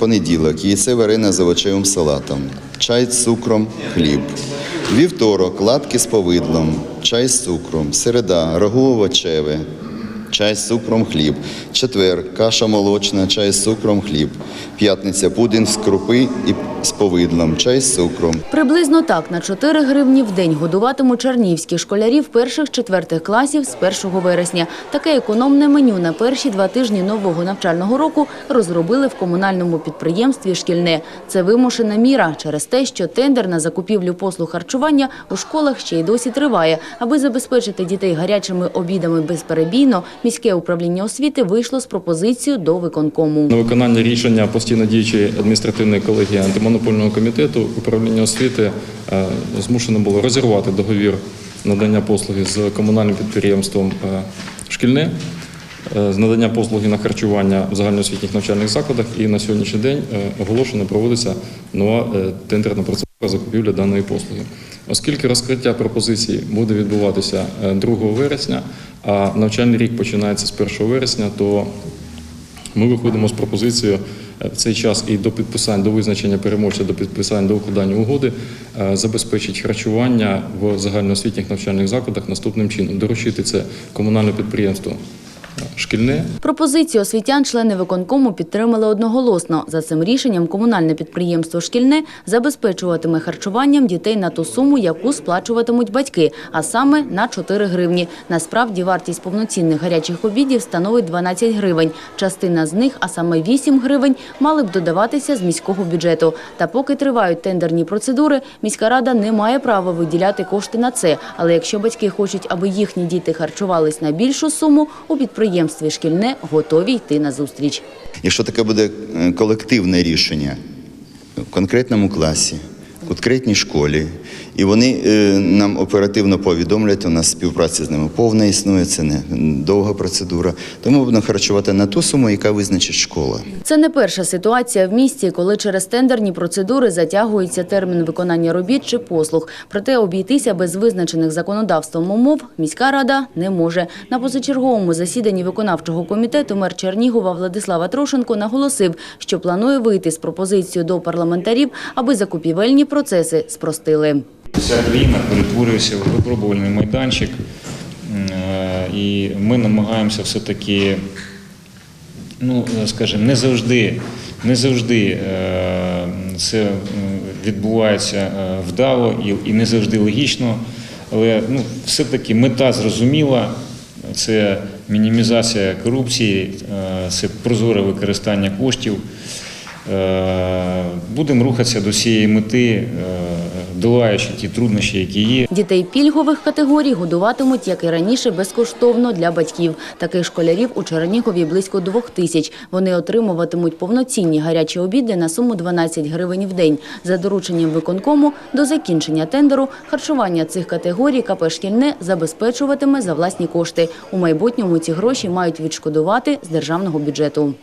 понеділок яйце варене з овочевим салатом, чай з цукром, хліб. Вівторок латки з повидлом, чай з цукром, середа рагу овочеве, чай з цукром, хліб. Четвер каша молочна, чай з цукром, хліб. П'ятниця пудинг з крупи і з повидлом, чай з цукром. Приблизно так на 4 гривні в день годуватимуть чернівських школярів перших-четвертих класів з 1 вересня. Таке економне меню на перші два тижні нового навчального року розробили в комунальному підприємстві «Шкільне». Це вимушена міра через те, що тендер на закупівлю послуг харчування у школах ще й досі триває. Аби забезпечити дітей гарячими обідами безперебійно, міське управління освіти вийшло з пропозицією до виконкому. На виконання рішення постійно діючої адміністративної колегії антимонопольного комітету управління освіти е, змушено було розірвати договір надання послуги з комунальним підприємством е, шкільне. е, З надання послуги на харчування в загальноосвітніх навчальних закладах і на сьогоднішній день оголошено проводиться нова тендерна процедура закупівлі даної послуги. Оскільки розкриття пропозицій буде відбуватися е, 2 вересня, а навчальний рік починається з 1 вересня, то ми виходимо з пропозицією в цей час і до підписання, до визначення переможця, до підписання до укладання угоди е, забезпечить харчування в загальноосвітніх навчальних закладах наступним чином. Доручити це комунальне підприємство шкільне Пропозицію освітян члени виконкому підтримали одноголосно. За цим рішенням комунальне підприємство «Шкільне» забезпечуватиме харчуванням дітей на ту суму, яку сплачуватимуть батьки, а саме на 4 гривні. Насправді вартість повноцінних гарячих обідів становить 12 гривень. Частина з них, а саме 8 гривень, мали б додаватися з міського бюджету. Та поки тривають тендерні процедури, міська рада не має права виділяти кошти на це. Але якщо батьки хочуть, аби їхні діти харчувались на більшу суму, у підприємстві «Шкільне» готові йти на зустріч. Якщо таке буде е, колективне рішення в конкретному класі, в школі, і вони е, нам оперативно повідомлять, у нас співпраця з ними повна існує, це не довга процедура. Тому будемо харчувати на ту суму, яка визначить школа. Це не перша ситуація в місті, коли через тендерні процедури затягується термін виконання робіт чи послуг. Проте обійтися без визначених законодавством умов міська рада не може. На позачерговому засіданні виконавчого комітету мер Чернігова Владислава Трошенко наголосив, що планує вийти з пропозицією до парламентарів, аби закупівельні процеси спростили. Вся країна перетворюється в випробувальний майданчик, Е, і ми намагаємося все-таки, ну, скажімо, не завжди, не завжди е, це відбувається е, вдало і, не завжди логічно, але ну, все-таки мета зрозуміла. Це мінімізація корупції, це прозоре використання коштів. Е, Будемо рухатися до цієї мети, е, долаючи ті труднощі, які є. Дітей пільгових категорій годуватимуть, як і раніше, безкоштовно для батьків. Таких школярів у Чернігові близько двох тисяч. Вони отримуватимуть повноцінні гарячі обіди на суму 12 гривень в день. За дорученням виконкому до закінчення тендеру харчування цих категорій КП «Шкільне» забезпечуватиме за власні кошти. У майбутньому ці гроші мають відшкодувати з державного бюджету.